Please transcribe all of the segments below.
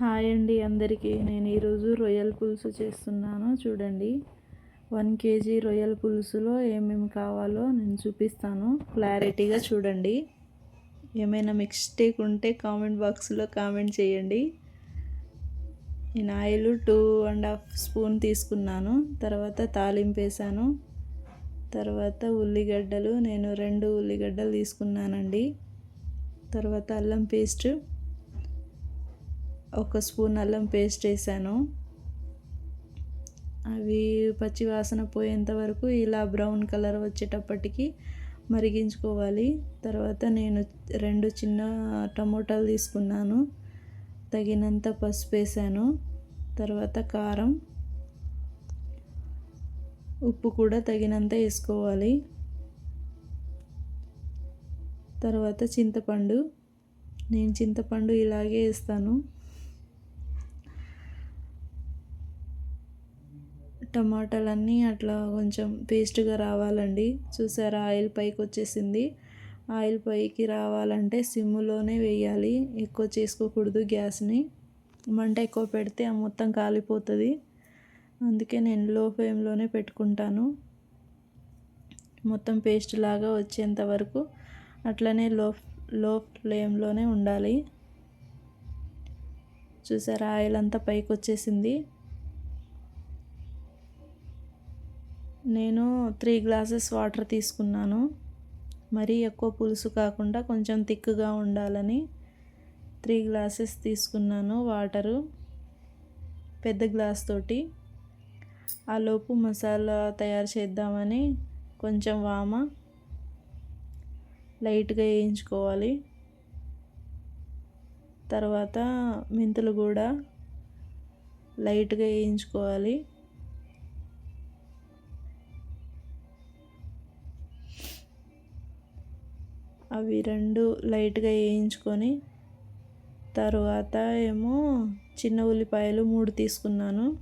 Hi అండి అందరికీ. నేను ఈరోజు రొయ్యల పులుసు చేస్తున్నాను. చూడండి. వన్ కేజీ రొయ్యల పులుసులో ఏమేమి కావాలో నేను చూపిస్తాను. క్లారిటీగా చూడండి. ఏమైనా మిస్టేక్ ఉంటే కామెంట్ బాక్స్లో కామెంట్ చేయండి. నేను oil two and half spoon తీసుకున్నాను. తర్వాత తాలింపు వేసాను. తర్వాత ఉల్లిగడ్డలు. నేను రెండు ఉల్లిగడ్డలు తీసుకున్నానండి. తర్వాత అల్లం పేస్ట్. ఒక స్పూన్ అల్లం పేస్ట్ వేసాను. అవి పచ్చి వాసన పోయేంత వరకు ఇలా బ్రౌన్ కలర్ వచ్చేటప్పటికి మరిగించుకోవాలి. తర్వాత నేను రెండు చిన్న టమోటాలు తీసుకున్నాను. తగినంత పసుపు వేసాను. తర్వాత కారం ఉప్పు కూడా తగినంత వేసుకోవాలి. తర్వాత చింతపండు నేను చింతపండు ఇలాగే వేస్తాను. టమాటాలన్నీ అట్లా కొంచెం పేస్ట్గా రావాలండి. చూసారా? ఆయిల్ పైకి వచ్చేసింది. ఆయిల్ పైకి రావాలంటే సిమ్లోనే వేయాలి. ఎక్కువ చేసుకోకూడదు గ్యాస్ని. మంట ఎక్కువ పెడితే ఆ మొత్తం కాలిపోతుంది. అందుకే నేను లో ఫ్లేమ్లోనే పెట్టుకుంటాను. మొత్తం పేస్ట్ లాగా వచ్చేంత వరకు అట్లనే లో లో ఫ్లేమ్లోనే ఉండాలి. చూసారా? ఆయిల్ అంతా పైకి వచ్చేసింది. నేను త్రీ గ్లాసెస్ వాటర్ తీసుకున్నాను. మరీ ఎక్కువ పులుసు కాకుండా కొంచెం థిక్గా ఉండాలని త్రీ గ్లాసెస్ తీసుకున్నాను వాటరు పెద్ద గ్లాస్ తోటి. ఆ లోపు మసాలా తయారు చేద్దామని కొంచెం వామ లైట్గా వేయించుకోవాలి. తర్వాత మెంతులు కూడా లైట్గా వేయించుకోవాలి. అవి రెండు లైట్గా వేయించుకొని తరువాత ఏమో చిన్న ఉల్లిపాయలు మూడు తీసుకున్నాను.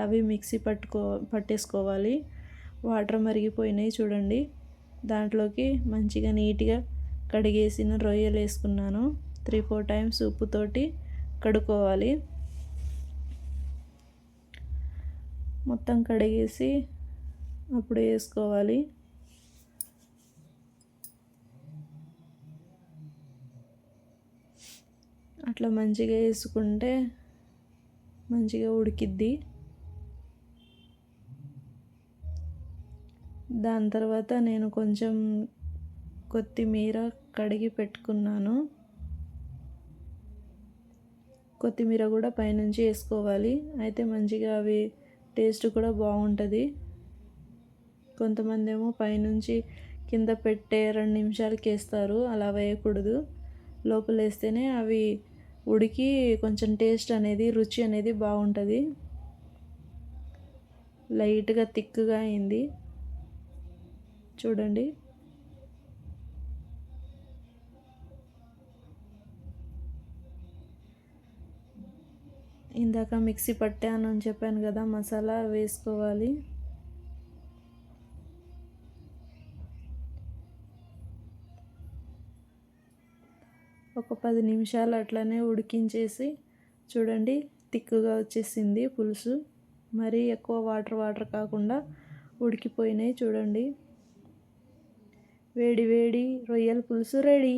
అవి మిక్సీ పట్టుకో పట్టేసుకోవాలి. వాటర్ మరిగిపోయినాయి చూడండి. దాంట్లోకి మంచిగా నీట్గా కడిగేసిన రొయ్యలు వేసుకున్నాను. త్రీ ఫోర్ టైమ్స్ ఉప్పుతోటి కడుక్కోవాలి. మొత్తం కడిగేసి అప్పుడు వేసుకోవాలి. అట్లా మంచిగా వేసుకుంటే మంచిగా ఉడికిద్ది. దాని తర్వాత నేను కొంచెం కొత్తిమీర కడిగి పెట్టుకున్నాను. కొత్తిమీర కూడా పైనుంచి వేసుకోవాలి. అయితే మంచిగా అవి టేస్ట్ కూడా బాగుంటుంది. కొంతమంది ఏమో పైనుంచి కింద పెట్టే రెండు నిమిషాలకి వేస్తారు అలా వేయకూడదు. లోపల వేస్తేనే అవి ఉడికి కొంచెం టేస్ట్ అనేది రుచి అనేది బాగుంటుంది. లైట్గా థిక్గా అయింది. చూడండి. ఇందాక మిక్సీ పట్టాను అని చెప్పాను కదా మసాలా వేసుకోవాలి. ఒక పది నిమిషాలు అట్లనే ఉడికించేసి చూడండి తిక్కుగా వచ్చేసింది పులుసు. మరీ ఎక్కువ వాటర్ వాటర్ కాకుండా ఉడికిపోయినాయి చూడండి. వేడి వేడి రొయ్యల పులుసు రెడీ.